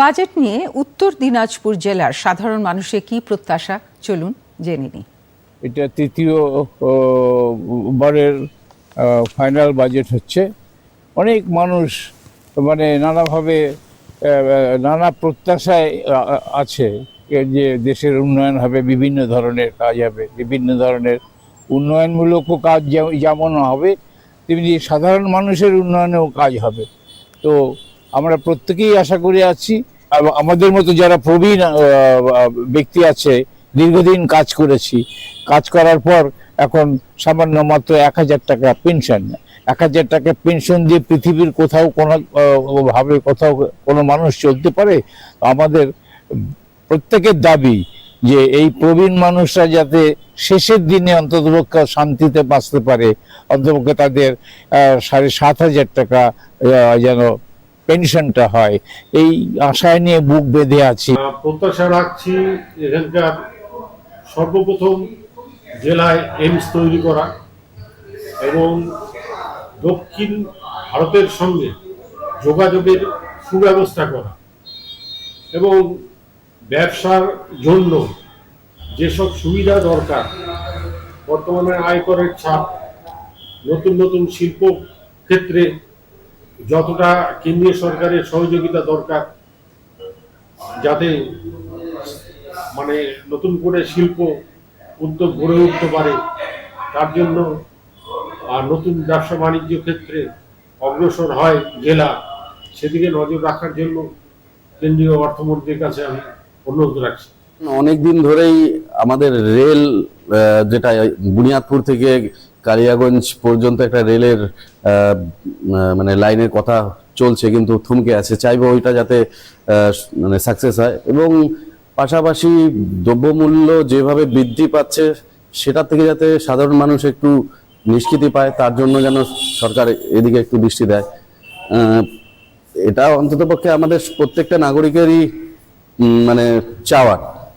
Budget নিয়ে উত্তর দিনাজপুর জেলার সাধারণ মানুষের কি প্রত্যাশা? চলুন জেনে নিই। এটা তৃতীয় বারের ফাইনাল বাজেট হচ্ছে। অনেক মানুষ মানে নানাভাবে নানা প্রত্যাশায় আছে যে দেশের উন্নয়ন হবে, বিভিন্ন ধরনের কাজ হবে, বিভিন্ন ধরনের উন্নয়নমূলকও কাজ যেমন হবে, তেমনি সাধারণ মানুষের উন্নয়নেও কাজ হবে। তো আমরা প্রত্যেকেই আশা করে আছি আমাদের মতো যারা প্রবীণ ব্যক্তি আছে, দীর্ঘদিন কাজ করেছি, কাজ করার পর এখন সামান্য মাত্র এক হাজার টাকা পেনশন এক হাজার টাকা পেনশন দিয়ে পৃথিবীর কোথাও কোনো ভাবে কোথাও কোনো মানুষ চলতে পারে? আমাদের প্রত্যেকের দাবি যে এই প্রবীণ মানুষরা যাতে শেষের দিনে অন্ততপক্ষে শান্তিতে বাঁচতে পারে, অন্ততপক্ষে তাদের সাড়ে সাত হাজার টাকা যেন পেনশনটা হয়। এই আশায় নিয়ে বুক বেঁধে আছি। প্রত্যাশা রাখছি এখানকার সর্বপ্রথম জেলায় এইমস তৈরি করা এবং দক্ষিণ ভারতের সঙ্গে যোগাযোগের সুব্যবস্থা করা এবং ব্যবসার জন্য যেসব সুবিধা দরকার, বর্তমানে আয়করের ছাপ, নতুন নতুন শিল্প ক্ষেত্রে যতটা কেন্দ্রীয় সরকারের সহযোগিতা দরকার, যাতে মানে নতুন করে শিল্প উদ্যোগ গড়ে উঠতে পারে, তার জন্য আর নতুন ব্যবসা বাণিজ্য ক্ষেত্রে অগ্রসর হয় জেলা, সেদিকে নজর রাখার জন্য কেন্দ্রীয় অর্থমন্ত্রীর কাছে আমি অনুরোধ রাখছি। অনেক দিন ধরেই আমাদের রেল যেটা বুনিয়াদপুর থেকে কালিয়াগঞ্জ পর্যন্ত একটা রেলের মানে লাইনের কথা চলছে, কিন্তু থমকে আছে। চাইব ওইটা যাতে মানে সাকসেস হয়। এবং পাশাপাশি দ্রব্যমূল্য যেভাবে বৃদ্ধি পাচ্ছে সেটা থেকে যাতে সাধারণ মানুষ একটু নিষ্কৃতি পায়, তার জন্য যেন সরকার এদিকে একটু দৃষ্টি দেয়। এটা অন্ততপক্ষে আমাদের প্রত্যেকটা নাগরিকেরই মানে চাওয়ার